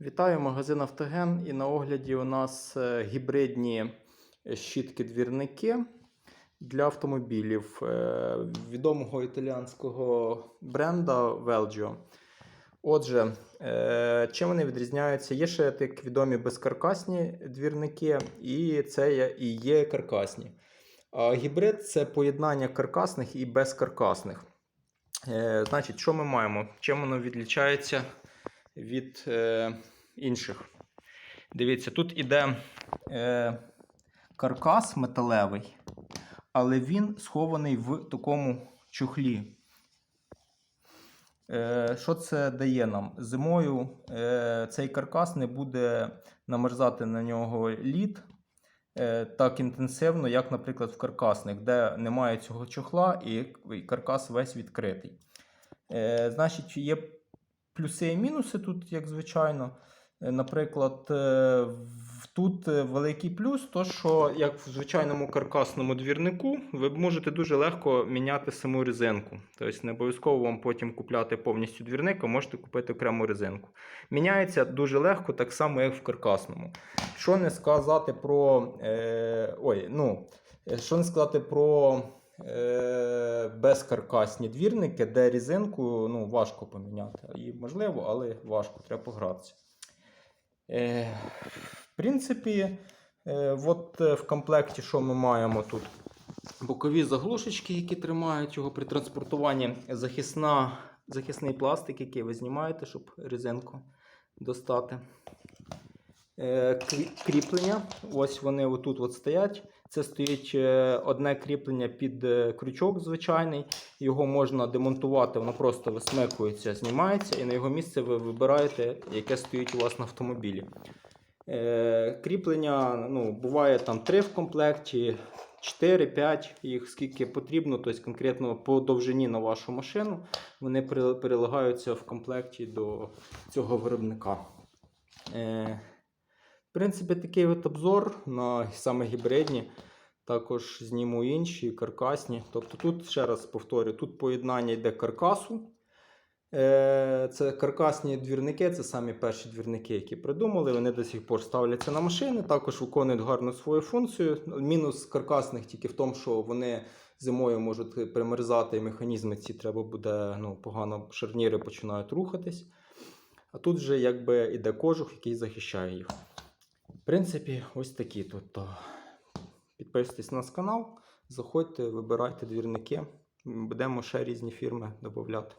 Вітаю магазин Автоген. І на огляді у нас е, гібридні щітки-двірники для автомобілів е, відомого італіанського бренда Velgio. Отже, е, чим вони відрізняються? Є ще так відомі безкаркасні двірники, і це і є каркасні. А гібрид це поєднання каркасних і безкаркасних. Значить, що ми маємо? Чим воно відлічається від е, інших? Дивіться, тут іде е, каркас металевий, але він схований в такому чохлі. Е, що це дає нам? Зимою е, цей каркас не буде намерзати на нього лід е, так інтенсивно, як, наприклад, в каркасних, де немає цього чохла і каркас весь відкритий. Е, значить, є плюси і мінуси тут, як звичайно. Е, Наприклад, е, тут е, великий плюс, то що як в звичайному каркасному двірнику, ви можете дуже легко міняти саму резинку. Тобто не обов'язково вам потім купляти повністю двірник, а можете купити окрему резинку. Міняється дуже легко, так само, як в каркасному. Що не сказати про. Е, ой, ну, що не сказати про е, безкаркасні двірники, де резинку ну, важко поміняти. І можливо, але важко, треба погратися. Е, в принципі, е, от е, в комплекті, що ми маємо тут? Бокові заглушечки, які тримають його при транспортуванні, захисна, захисний пластик, який ви знімаєте, щоб резинку достати. Е, крі- Кріплення. Ось вони отут от стоять. Це стоїть е, одне кріплення під е, крючок звичайний. Його можна демонтувати, воно просто висмикується, знімається, і на його місце ви вибираєте, яке стоїть у вас на автомобілі. Кріплення ну, буває там 3 в комплекті, 4-5, їх скільки потрібно, тобто конкретно по довжині на вашу машину, вони пере- перелагаються в комплекті до цього виробника. В принципі, такий от обзор на саме гібридні. Також зніму інші каркасні. Тобто тут, ще раз повторю, тут поєднання йде каркасу. Е, Це каркасні двірники, це самі перші двірники, які придумали. Вони до сих пор ставляться на машини, також виконують гарну свою функцію. Мінус каркасних тільки в тому, що вони зимою можуть примерзати, механізми ці треба буде ну, погано шарніри починають рухатись. А тут вже якби іде кожух, який захищає їх. Принципі, ось такі. Тобто, підписуйтесь на наш канал, заходьте, вибирайте двірники. Будемо ще різні фірми додати.